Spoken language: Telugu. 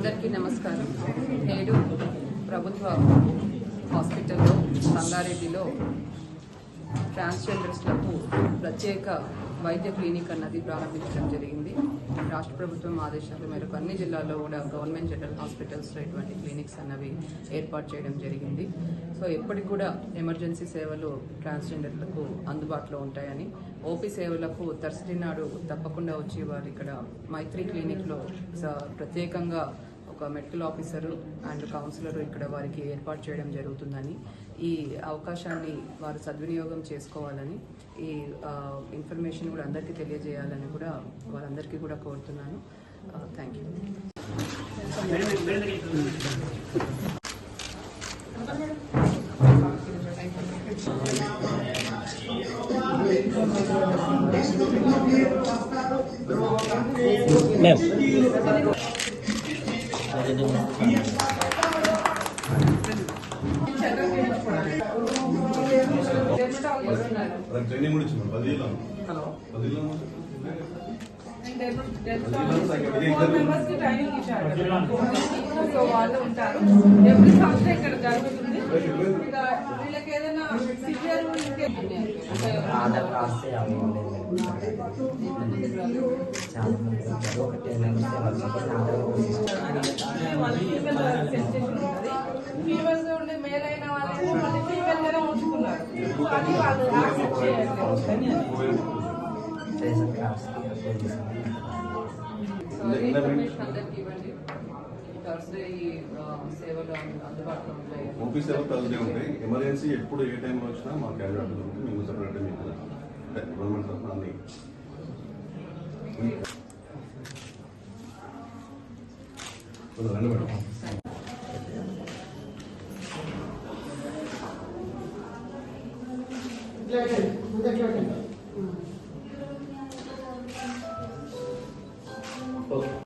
అందరికీ నమస్కారం. నేడు ప్రభుత్వ హాస్పిటల్లో సంగారెడ్డిలో ట్రాన్స్జెండర్స్లకు ప్రత్యేక వైద్య క్లినిక్ అన్నది ప్రారంభించడం జరిగింది. రాష్ట్ర ప్రభుత్వం ఆదేశాల మేరకు అన్ని జిల్లాల్లో కూడా గవర్నమెంట్ జనరల్ హాస్పిటల్స్లో ఇటువంటి క్లినిక్స్ అన్నవి ఏర్పాటు చేయడం జరిగింది. సో ఎప్పటికి కూడా ఎమర్జెన్సీ సేవలు ట్రాన్స్జెండర్లకు అందుబాటులో ఉంటాయని ఓపీ సేవలకు తర్సటి నాడు తప్పకుండా వచ్చి వారు ఇక్కడ మైత్రి క్లినిక్లో స- ప్రత్యేకంగా ఒక మెడికల్ ఆఫీసరు అండ్ కౌన్సిలర్ ఇక్కడ వారికి ఏర్పాటు చేయడం జరుగుతుందని ఈ అవకాశాన్ని వారు సద్వినియోగం చేసుకోవాలని ఈ ఇన్ఫర్మేషన్ కూడా అందరికీ తెలియజేయాలని కూడా వారందరికీ కూడా కోరుతున్నాను. Thank you. మ్యామ్ ട്രെയിനിങ് വിളിച്ചു പതിയിലാണ് പതിയിലാണ് ఫోర్ మెంబర్స్కి ట్రైనింగ్ ఇచ్చారు సో వాళ్ళు ఉంటారు ఎవ్రీ సంవత్సరం ఇక్కడ జరుగుతుంది వీళ్ళకి ఏదైనా సివియర్ ఆధార్ రాస్తే అవి ఉండేది చాలా మంది ఉంటారు. ఒక టెన్ మెంబర్స్ ఆధార్ వాళ్ళ ఫీమేల్ సెన్సేషన్ ఉంటుంది ఫీమేల్గా ఉండే మేల్ అయిన వాళ్ళేమో మళ్ళీ ఫీమేల్ గానే ఉంచుకున్నారు. అది వాళ్ళు యాక్సెప్ట్ చేయట్లేదు రేషన్ కార్డ్స్కి అప్లై ఉంటాయి ఓపీ సేవ థర్స్డే ఉంటాయి ఎమర్జెన్సీ ఎప్పుడు ఏ టైంలో వచ్చినా మా క్యాజువాలిటీ ఉంటుంది. మేము సపరేట్ మీకు గవర్నమెంట్ తరఫున అన్ని రండి మేడం. Okay